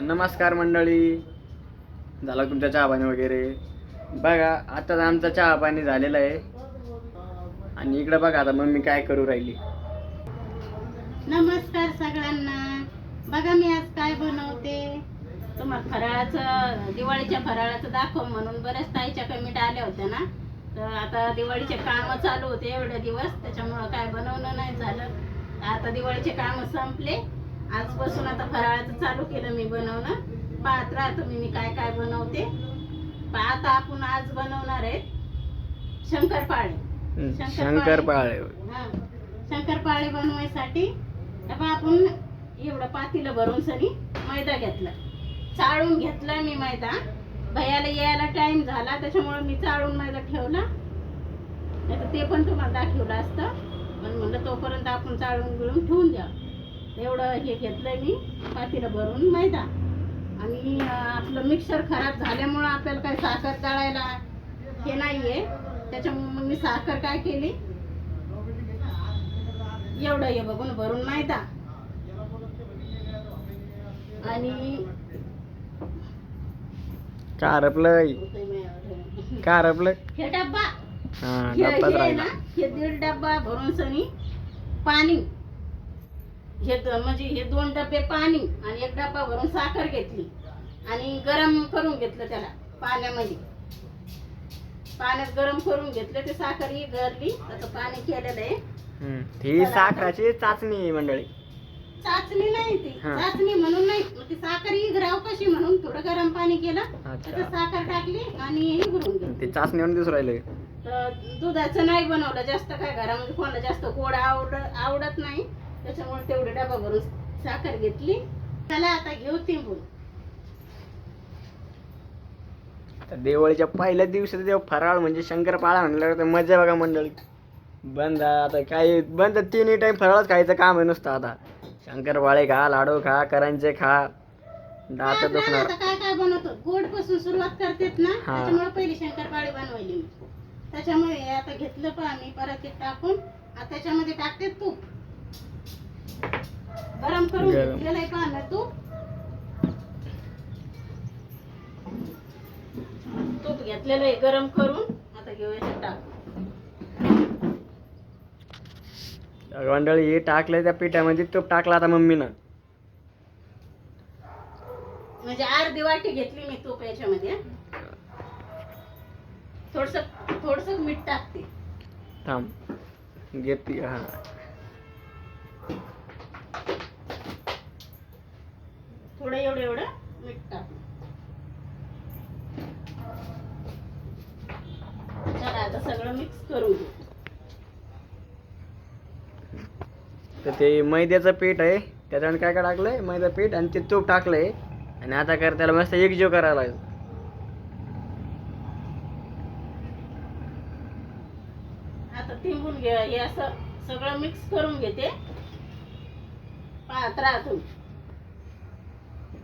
नमस्कार मंडळी. झाला तुमचा चहा पाणी वगैरे? बघा आताच आमचा चहा पाणी झालेला आहे. आणि इकडं बघा आता मम्मी काय करू राहिली? नमस्कार सगळ्यांना. बघा मी आज काय बनवते. तुम्हाला फराळाचं दिवाळीच्या फराळाचं दाखव म्हणून बऱ्याच ताईच्या कमेंट आल्या होत्या ना. तर आता दिवाळीचे कामं चालू होते एवढे दिवस त्याच्यामुळं काय बनवणं नाही झालं. आता दिवाळीचे कामं संपले. आजपासून आता फराळाचं चालू केलं मी बनवणं. पाहत राहा तुम्ही मी काय काय बनवते. आता आपण आज बनवणार आहे शंकरपाळे. शंकरपाळे. शंकरपाळे. हा. बनवायसाठी आपण एवढं पातीलं भरून सनी मैदा घेतला. चाळून घेतला मी मैदा. भैयाला यायला टाइम झाला त्याच्यामुळे मी चाळून मैदा ठेवला. नाही ते पण तुम्हाला दाखवलं असतं. पण म्हणलं तोपर्यंत आपण चाळून बिळून ठेवून द्या एवढं हे घेतलंय मी पातीलं भरून मैदा. आणि आपलं मिक्सर खराब झाल्यामुळं आपल्याला काही साखर तळायला हे नाहीये. त्याच्यामुळे मग मी साखर काय केली? एवढं हे बघून भरून मैदा. आणि कारपलं कारपलं हे डब्बा. हा ना हे दीड डब्बा भरून सनी पाणी. हे म्हणजे हे दोन डबे पाणी आणि एक डब्बा भरून साखर घेतली आणि गरम करून घेतलं त्याला पाण्यामध्ये. पाण्यात गरम करून घेतलं ते साखर ही गरली. आता पाणी केलेलं आहे. ही साखराची चाचणी मंडळी. चाचणी नाही ती. चाचणी म्हणून नाही. ती साखर इगराव कशी म्हणून थोडं गरम पाणी केलं. त्याच्यात साखर टाकली आणि इगरून घेतली. ते चाचणी म्हणून दिसून राहिले दुधाचं नाही बनवलं जास्त काय घरामध्ये कोणाला जास्त गोड आवड आवडत नाही. त्याच्यामुळे तेवढे डबा भरून साखर घेतली. त्याला आता घेऊ तिंबून. तर दिवाळीच्या पहिल्या दिवशी तेव्हा फराळ म्हणजे शंकरपाळा म्हणल्यावर तर मजा बघा मंडळी. बंद आता काही बंद तिन्ही टाइम फराळच खायचं काम आहे नुसतं आता. शंकरपाळे खा लाडू खा करंजे खा. दात दुखणार. काय काय बनवतो? गोडपासून सुरुवात करतेत ना? हा. त्याच्यामुळे पहिली शंकरपाळी बनवली मी. त्याच्यामुळे हे आता घेतलं पण आम्ही परत ते टाकून. आता त्याच्यामध्ये टाकते तूप. गरम करून गरम. घेतलेलं आहे पाहणं तूप तूप घेतलेलं आहे गरम करून. आता घेऊया ते टाकून मंडळी हे टाकलं त्या पिठामध्ये तूप टाकला आता मम्मीनं. म्हणजे अर्धी वाटी घेतली मी तूप याच्यामध्ये. थोडस थोडस मीठ टाकते. थांब. घेतली हा. थोडं एवढं एवढं मीठ टाक. चला आता सगळं मिक्स तर ते मैद्याचं पीठ आहे त्याच्यामध्ये काय काय टाकलंय? मैदा पीठ आणि ते तूप टाकलंय. आणि आता कर त्याला मस्त एकजीव करायला लागेल. आता तिंबून घे हे असं सगळं मिक्स करून घेते. पाहत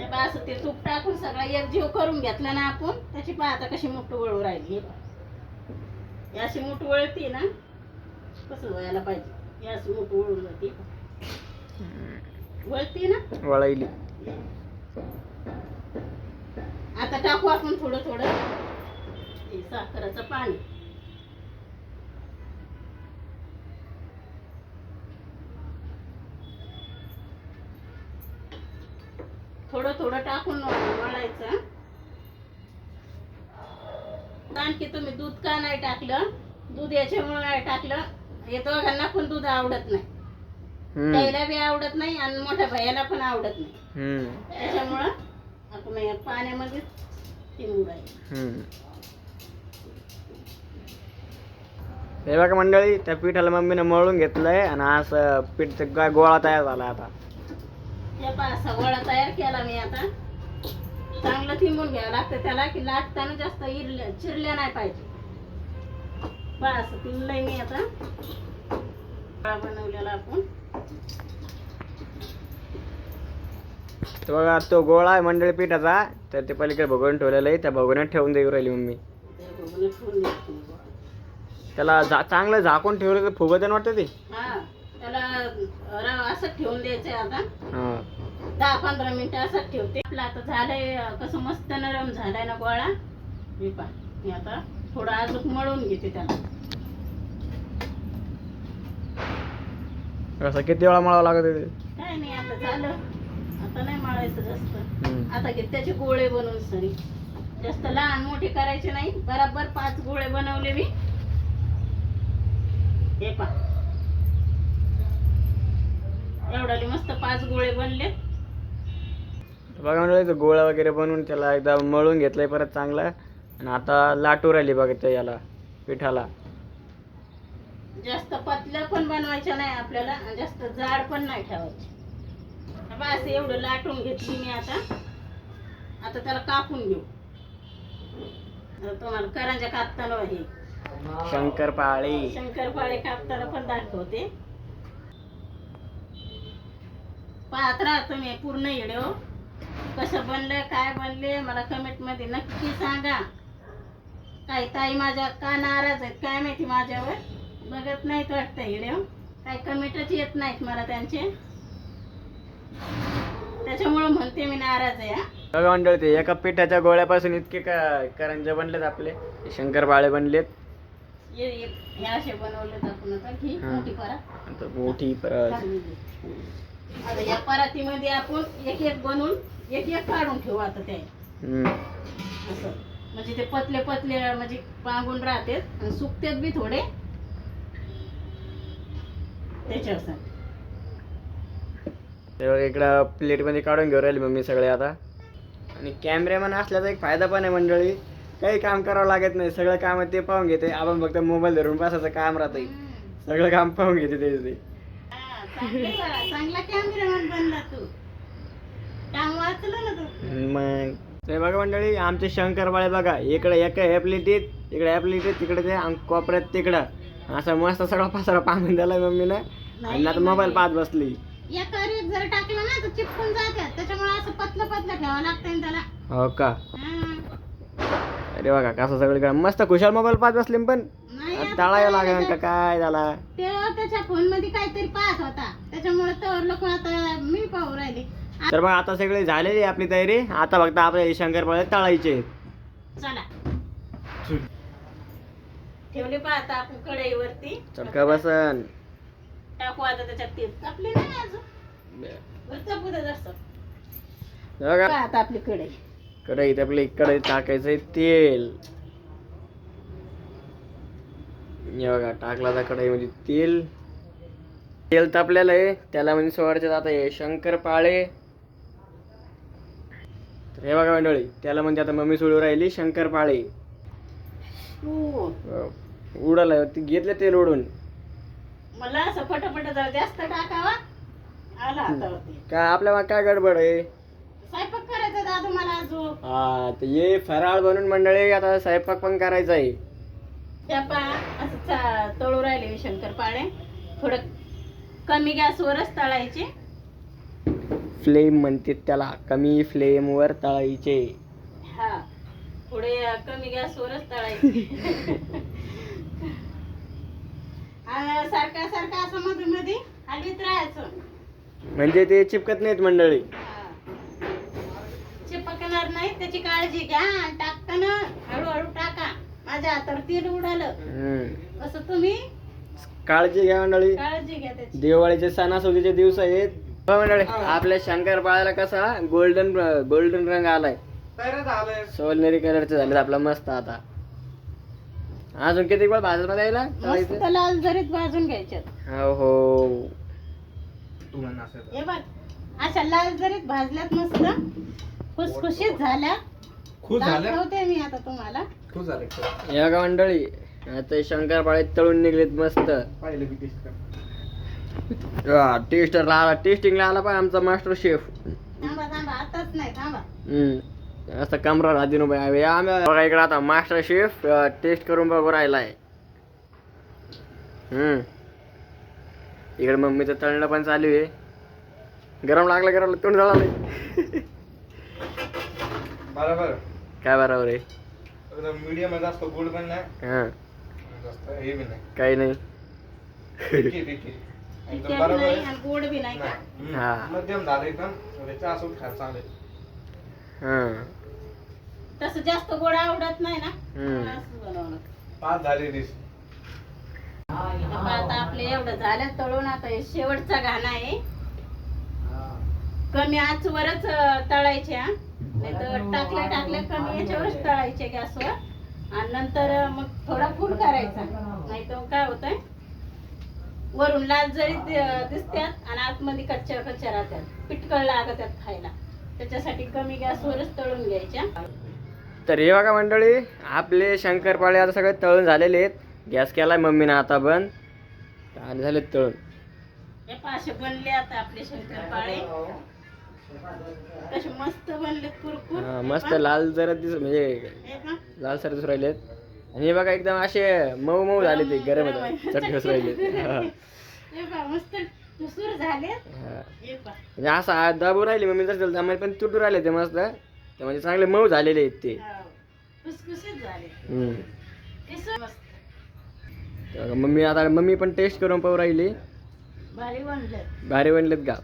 पहा असं ते तूप टाकून सगळं एकजीव करून घेतला ना आपण त्याची पाहता कशी मुठ वळू राहिली. पहा. अशी मुठ वळती ना कसं व्हायला पाहिजे. अशी मुठ वळून जाते. वळती ना? वळायली. आता टाकू आपण थोडं थोडं साखरेचं पाणी थोडं थोडं टाकून वळायचं आणखी तुम्ही दूध का नाही टाकलं? दूध याच्यामुळे नाही टाकलं. हे दोघांना पण दूध आवडत नाही. त्याला बी आवडत नाही आणि मोठ्या भैयाला पण आवडत नाही. त्याच्यामुळं आपण या पाण्यामध्ये. हे बघा मंडळी त्या पिठाला मम्मीनं मळून घेतलंय आणि असं पीठ गोळा तयार झाला आता. गोळा तयार केला मी आता. चांगलं थिंबून घ्यावं लागतं त्याला की लाटताना जास्त इरल्या चिरल्या नाही पाहिजे. मी आता. बनवलेला आपण. तर बघा तो गोळा आहे मंडळी पिठाचा तर ते पलीकडे भगवून ठेवलेलं आहे त्या भगवण्यात ठेवून देऊ राहिली मम्मी. त्याला चांगलं झाकून ठेवलं तर फुगत वाटतं ते? हा त्याला असं ठेवून द्यायचंय आता. हां. दहा पंधरा मिनिटं असंच ठेवते. आपलं आता झालंय कसं मस्त नरम झालाय ना गोळा. मी पा मी आता थोडं अजून मळून घेते त्याला. असं किती वेळा मळावं लागत? काय नाही आता झालं. आता नाही मळायचं जास्त. आता घे त्याचे गोळे बनवून सरी. जास्त लहान मोठे करायचे नाही बराबर पाच गोळे बनवले मी. हे पा एवढाले मस्त पाच गोळे बनले बघा म्हणजे गोळा वगैरे बनवून त्याला एकदा मळून घेतलंय परत चांगला. आणि आता लाटू राहिली बघा त्या याला पिठाला. जास्त पतलं पण बनवायचं नाही आपल्याला जास्त जाड पण नाही ठेवायचे. बस एवढं लाटून घेतली मी आता. आता त्याला कापून घेऊ. तुम्हाला करंजा कापताना हे. शंकरपाळी शंकरपाळे कापताना पण दाखवते. पाहत राहा तुम्ही पूर्ण व्हिडिओ. कसं बनलं काय बनले मला कमेंटमध्ये नक्की सांगा. काही ताई माझ्या का नाराज आहेत काय माहिती माझ्यावर? बघत नाहीत वाटतं व्हिडिओ काही कमेंटच येत नाहीत मला त्यांचे. त्याच्यामुळं म्हणते मी नाराज आहे हा. बघा मंडळ ते एका पिठाच्या गोळ्यापासून इतके का करंजे बनलेत आपले. हे शंकरपाळे बनलेत. हे असे आपण आता हा. मोठी करा आता मोठी परत आता या परातीमध्ये आपण एक एक बनवून एक एक काढून ठेवू आता ते. हम्म. असं. म्हणजे ते पतले पतले म्हणजे पांगून राहतात आणि सुकतात बी थोडे. त्याच्यासाठी ते बघा इकडं प्लेटमध्ये काढून घेऊन राहिली मम्मी सगळे आता. आणि कॅमेरामॅन असल्याचा एक फायदा पण आहे मंडळी. काही काम करावं लागत नाही. सगळं काम ते पाहून घेते. आपण फक्त मोबाईल धरून बसायचं काम राहतंय. सगळं काम पाहून घेते ते. ते चांगले कॅमेरामॅन बनला तू. मग. ते बघा मंडळी आमचे शंकरपाळे बघा इकडे एका ह्या प्लेटीत इकडे ह्या प्लेटीत तिकडे ते आणि कोपऱ्यात तिकडं. असं मस्त सगळा पसारा पांगून दिलाय मम्मीनं. आणि आता मोबाईल पाहत बसली. एका जर टाकलं ना तर चिपकून जातात त्याच्यामुळे असं पतलं पतलं ठेवावं लागतंय ना त्याला. हो का. अरे बघा कसं सगळीकडे मस्त खुशाल मोबाईल पाहत बसले पण. तळायला काय लागेल का काय झाला तेव्हा त्याच्या फोनमध्ये काहीतरी पाहत होता. त्याच्यामुळे तर लोक आता मी पाहू राहिले. तर मग आता सगळी झालेली आहे आपली तयारी. आता फक्त आपल्या शंकरपाळे तळायचे आहेत. चला. ठेवले पाहता आपण कढईवरती. चटका बसन. टाकू आता त्याच्यात तेल. तापले नाही अजून. वर तापू दे जरासं. बघा. पहा आता आपली कढई. कढईत आपली कढईत टाकायचंय तेल. हे बघा टाकला आता कढईमध्ये तेल. तेल तापलेलं आहे. त्याला म्हणजे सोडायचे आता हे शंकरपाळे तर हे बघा मंडळी त्याला म्हणजे आता मम्मी सोडू राहिली शंकरपाळे हो. उडाला ती घेतले तेल उडून मला असं जरा जास्त टाकावा. आला हातावरती. काय आपल्या मागे काय गडबड आहे? स्वयंपाक करायचा दादू मला अजून. हा तर ये फराळ बनून मंडळी आता स्वयंपाक पण करायचा आहे. त्या पा असं चा- तळू राहिले मी शंकरपाळे थोडं कमी गॅसवरच तळायचे. फ्लेम म्हणते त्याला कमी फ्लेमवर तळायचे. हा थोडे अ, कमी गॅसवरच तळायचे. सारखा सारखा असं मध्ये मध्ये हलवीत राहायचं. म्हणजे ते चिपकत नाहीत मंडळी. हा. चिपकणार नाही त्याची काळजी घ्या. आणि टाकताना हळूहळू टाका. माझ्या हातावर तेल उडालं. हम्म. असं तुम्ही काळजी घ्या मंडळी. काळजी घ्या त्याची. दिवाळीचे सणासुदीचे दिवस आहेत. मंडळी आपल्या शंकरपाळ्याला कसा गोल्डन गोल्डन रंग आलाय. सोलनेरी कलरचे झाले आपला मस्त आता. अजून किती वेळ भाजत मध्ये यायला मस्त लाल जरीत भाजून घ्यायच्यात. हो हो. अशा लाल जरीत भाजल्यात मस्त. खुसखुशीत झाल्या. खुश झाल्या? दाखवते मी आता तुम्हाला. खुश झाले. या का मंडळी आता शंकरपाळे तळून निघलेत मस्त. पाहिलं की टेस्ट कर टेस्टरला आला टेस्टिंगला आला पण आमचा मास्टर शेफ थांबा थांबा आताच नाही थांबा. हम्म. असं कमरा राहते उभे आहे आम्ही. बघा इकडे आता मास्टर शेफ टेस्ट करून बघू राहिलाय. हम्म. इकडे मम्मीचं तळणं पण चालू आहे. गरम लागलं गरम तोंड जळालंय. बरोबर. काय बरोबर आहे? एकदम मीडियम जास्त गोड पण नाही. हा. नाही. काही नाही. एकदम तिखट बरोबर नाही आहे. आणि गोड बी नाही का? नाही. हा. मध्यम झालं एकदम. म्हणजे चहा सोबत खायला चांगले हां. तसं जास्त गोड आवडत नाही ना? हम्म. असं बनवलं. पाच झाले डिश आता आपले एवढं झालं तळून आता हे शेवटचा घाणा आहे. कमी आचवरच अं, तळायचे हा. नाही तर टाकल्या टाकल्या कमी याच्यावरच तळायचे गॅसवर. आणि नंतर अं, मग थोडा फुल करायचा. नाही तर काय होतंय? वरून लाल जरी दिसत्यात आणि आतमध्ये कच्च्या कच्च्या राहत्यात. पिटकळ लागत्यात खायला. त्याच्यासाठी कमी गॅसवरच तळून घ्यायच्या. तर हे बघा मंडळी आपले शंकरपाळे आता सगळे तळून झालेले आहेत. गॅस केलाय मम्मीनं आता बंद. आणि झाले तळून. हे पाशे बनले आता आपले शंकरपाळे. कसे मस्त बनले कुरकुर. मस्त लाल जरा दिस म्हणजे. लाल सर दिसून राहिलेत. आणि हे बघा एकदम असे मऊ मऊ झाले ते गरम गरम आहे. चटके दिसून राहिले. म्हणजे असं दाबू राहिले मम्मी जर आम्हाला पण तुटू राहिले ते मस्त. ते म्हणजे चांगले मऊ झालेले आहेत ते. हो. मम्मी आता मम्मी पण टेस्ट करून पाहू राहिली. भारी बनले भारी बनलेत का?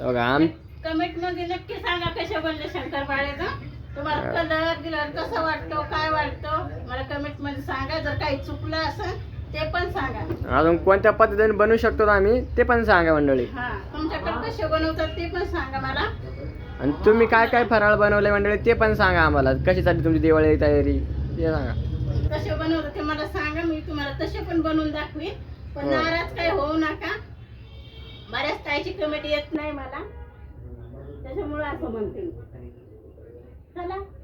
बघा आम कमेंटमध्ये नक्की सांगा कसे बनले शंकरपाळेचं तुम्हाला. कलर गिलर कसं वाटतो काय वाटतो मला कमेंटमध्ये सांगा. जर काही चुकलं असेल ते पण सांगा. अजून कोणत्या पद्धतीने बनवू शकतो आम्ही ते पण सांगा मंडळी. हा तुमच्याकडे कसे बनवतात ते पण सांगा मला. आणि तुम्ही काय काय फराळ बनवले मंडळी ते पण सांगा आम्हाला. कशी चालली तुमची दिवाळी तयारी ते सांगा. कसे बनवतात ते मला सांगा मी तुम्हाला तसे पण बनवून दाखवीन. पण हो. नाराज काही होऊ नका. बऱ्याच ताईची कमेंट येत नाही मला. त्याच्यामुळे असं म्हणते मी. चला